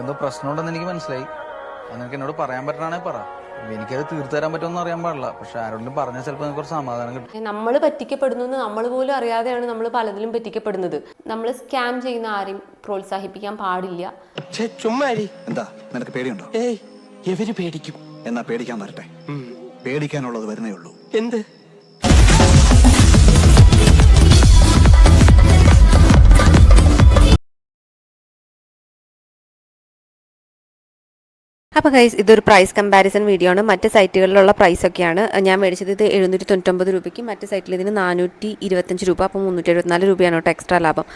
പ്രശ്നമുണ്ടെന്ന് എനിക്ക് മനസ്സിലായി. അത് നിനക്ക് എന്നോട് പറയാൻ പറ്റണാണെങ്കിൽ പറ. എനിക്കത് തീർത്തു തരാൻ പറ്റുമെന്ന് അറിയാൻ പാടില്ല. പക്ഷെ ആരോടും പറഞ്ഞാൽ ചിലപ്പോൾ നിനക്ക് കുറച്ച് സമാധാനം കിട്ടും. നമ്മൾ പറ്റിക്കപ്പെടുന്നു നമ്മൾ പോലും അറിയാതെയാണ് നമ്മൾ പലതിലും പറ്റിക്കപ്പെടുന്നത്. നമ്മൾ സ്കാം ചെയ്യുന്ന ആരെയും പ്രോത്സാഹിപ്പിക്കാൻ പാടില്ല. ചുമ്മാരി എന്താ? നിനക്ക് പേടിയുണ്ടോ? ഏയ് എവര് പേടിക്കും? എന്നാ പേടിക്കാൻ വരട്ടെ. പേടിക്കാനുള്ളത് വരുന്നേ ഉള്ളൂ. എന്ത്? അപ്പോൾ ഗൈസ് ഇതൊരു പ്രൈസ് കമ്പാരിസൺ വീഡിയോ ആണ്. മറ്റ് സൈറ്റുകളിലുള്ള പ്രൈസ് ഒക്കെയാണ്. ഞാൻ മേടിച്ചത് ഇത് എഴുന്നൂറ്റി തൊണ്ണൂറ്റൊമ്പത് രൂപയ്ക്ക്. മറ്റ് സൈറ്റിൽ ഇതിന് നാനൂറ്റി ഇരുപത്തഞ്ച് രൂപ. അപ്പോൾ മുന്നൂറ്റി എഴുപത്തിനാല് രൂപയാണ് കേട്ടോ എക്സ്ട്രാ ലാഭം.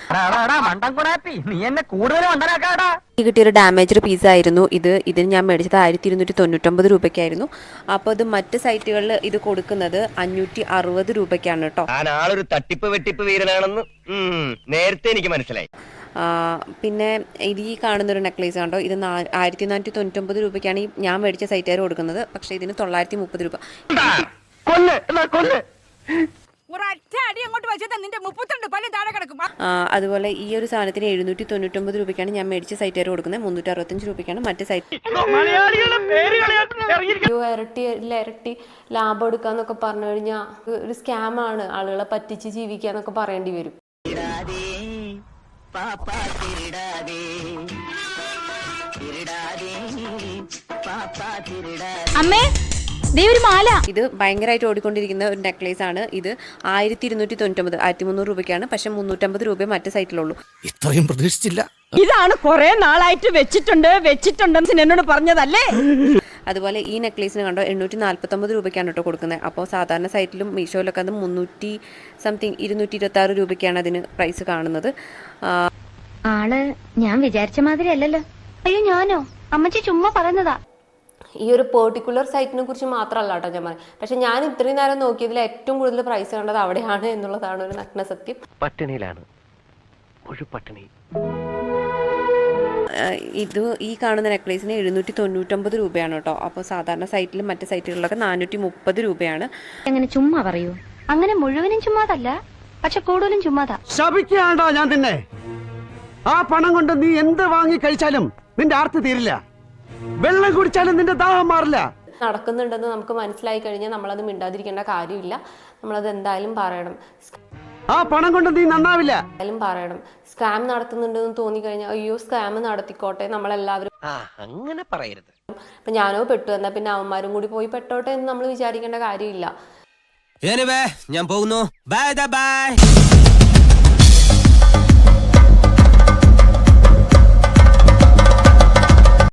ഈ കിട്ടിയൊരു ഡാമേജ് പീസ് ആയിരുന്നു ഇത്. ഇതിന് ഞാൻ മേടിച്ചത് ആയിരത്തി ഇരുന്നൂറ്റി തൊണ്ണൂറ്റൊമ്പത് രൂപയ്ക്കായിരുന്നു. അപ്പോൾ ഇത് മറ്റ് സൈറ്റുകളിൽ ഇത് കൊടുക്കുന്നത് അഞ്ഞൂറ്റി അറുപത് രൂപയ്ക്കാണ് കേട്ടോ. തട്ടിപ്പ് വെട്ടിപ്പ് വീരനാണെന്ന് നേരത്തെ എനിക്ക് മനസ്സിലായി. പിന്നെ ഇത് ഈ കാണുന്നൊരു നെക്ലേസ് കണ്ടോ? ഇത് നാ- ആയിരത്തി നാനൂറ്റി തൊണ്ണൂറ്റൊമ്പത് രൂപയ്ക്കാണ് ഈ ഞാൻ മേടിച്ച സൈറ്റുകാർ കൊടുക്കുന്നത്. പക്ഷെ ഇതിന് തൊള്ളായിരത്തി മുപ്പത് രൂപ അതുപോലെ ഈ ഒരു സാധനത്തിന് എഴുന്നൂറ്റി തൊണ്ണൂറ്റൊമ്പത് രൂപയ്ക്കാണ് ഞാൻ മേടിച്ച സൈറ്റുകാർ കൊടുക്കുന്നത്. മുന്നൂറ്റി അറുപത്തഞ്ച് രൂപയ്ക്കാണ് മറ്റ് സൈറ്റ് ഇരട്ടി ഇരട്ടി ലാഭം എടുക്കാന്നൊക്കെ പറഞ്ഞു കഴിഞ്ഞാൽ ഒരു സ്കാമാണ് ആളുകളെ പറ്റിച്ച് ജീവിക്കുക എന്നൊക്കെ പറയേണ്ടി വരും. അമ്മേ ദേ ഒരു മാല. ഇത് ഭയങ്കരമായിട്ട് ഓടിക്കൊണ്ടിരിക്കുന്ന ഒരു നെക്ലേസ് ആണ് ഇത്. ആയിരത്തി ഇരുന്നൂറ്റി തൊണ്ണൂറ്റൊമ്പത് ആയിരത്തി മുന്നൂറ് രൂപയ്ക്കാണ്. പക്ഷെ മുന്നൂറ്റമ്പത് രൂപ മറ്റു സൈറ്റിലുള്ളൂ. ഇത്രയും പ്രതീക്ഷിച്ചില്ല. ഇതാണ് കൊറേ നാളായിട്ട് വെച്ചിട്ടുണ്ട് വെച്ചിട്ടുണ്ടെന്ന് എന്നോട് പറഞ്ഞതല്ലേ? അതുപോലെ ഈ നെക്ലേസിന് കണ്ടോ എണ്ണൂറ്റി നാൽപ്പത്തൊമ്പത് രൂപയ്ക്കാണ് കേട്ടോ കൊടുക്കുന്നത്. അപ്പോൾ സാധാരണ സൈറ്റിലും മീഷോയിലൊക്കെ അത് മുന്നൂറ്റി സംതിങ് ഇരുന്നൂറ്റി ഇരുപത്തി ആറ് രൂപയ്ക്കാണ് അതിന് പ്രൈസ് കാണുന്നത്. ആൾ ഞാൻ വിചാരിച്ച മാതിരി അല്ലല്ലോ. അയ്യോ ഞാനോ? അമ്മച്ചി ചുമ്മാ പറഞ്ഞതാ ഈ ഒരു പെർട്ടിക്കുലർ സൈറ്റിനെ കുറിച്ച് മാത്രമല്ല കേട്ടോ ഞാൻ പറയാം പക്ഷെ ഞാൻ ഇത്രയും നേരം നോക്കിയതിൽ ഏറ്റവും കൂടുതൽ പ്രൈസ് കണ്ടത് അവിടെയാണ് എന്നുള്ളതാണ് ഒരു നഗ്ന സത്യം പട്ടിണിയിലാണ് പട്ടിണി. ഇത് ഈ കാണുന്ന നെക്ലേസിന് എഴുന്നൂറ്റി തൊണ്ണൂറ്റൊമ്പത് രൂപയാണ് കേട്ടോ. അപ്പോൾ സാധാരണ സൈറ്റിലും മറ്റ് സൈറ്റുകളിലൊക്കെ നാനൂറ്റി മുപ്പത് രൂപയാണ്. അങ്ങനെ ചുമ്മാ പറയൂ? അങ്ങനെ മുഴുവനും ചുമ്മാതല്ല പക്ഷെ കൂടുതലും ചുമ്മാതാ. ശപിക്കാണ്ടോ ഞാൻ നിന്നെ. ആ പണം കൊണ്ട് നീ എന്ത് വാങ്ങി കഴിച്ചാലും നിന്റെ ആർത്തി തീരില്ല. വെള്ളം കുടിച്ചാലും നിന്റെ ദാഹം മാറില്ല. നടക്കുന്നുണ്ടെന്ന് നമുക്ക് മനസ്സിലായി കഴിഞ്ഞാൽ നമ്മളത് മിണ്ടാതിരിക്കേണ്ട കാര്യമില്ല. നമ്മളത് എന്തായാലും പറയണം. ആ പണം കൊണ്ട് നീ നന്നാവില്ല. എന്തായാലും പറയണം. സ്കാം നടത്തുന്നുണ്ടെന്ന് തോന്നിക്കഴിഞ്ഞാൽ അയ്യോ സ്കാം നടത്തിക്കോട്ടെ നമ്മളെല്ലാവരും. ആ അങ്ങനെ പറയരുത്. അപ്പൊ ഞാനോ പെട്ടു എന്നാ പിന്നെ അവന്മാരും കൂടി പോയി പെട്ടോട്ടെ എന്ന് നമ്മൾ വിചാരിക്കേണ്ട കാര്യമില്ല. ഞാൻ പോകുന്നു. Bye bye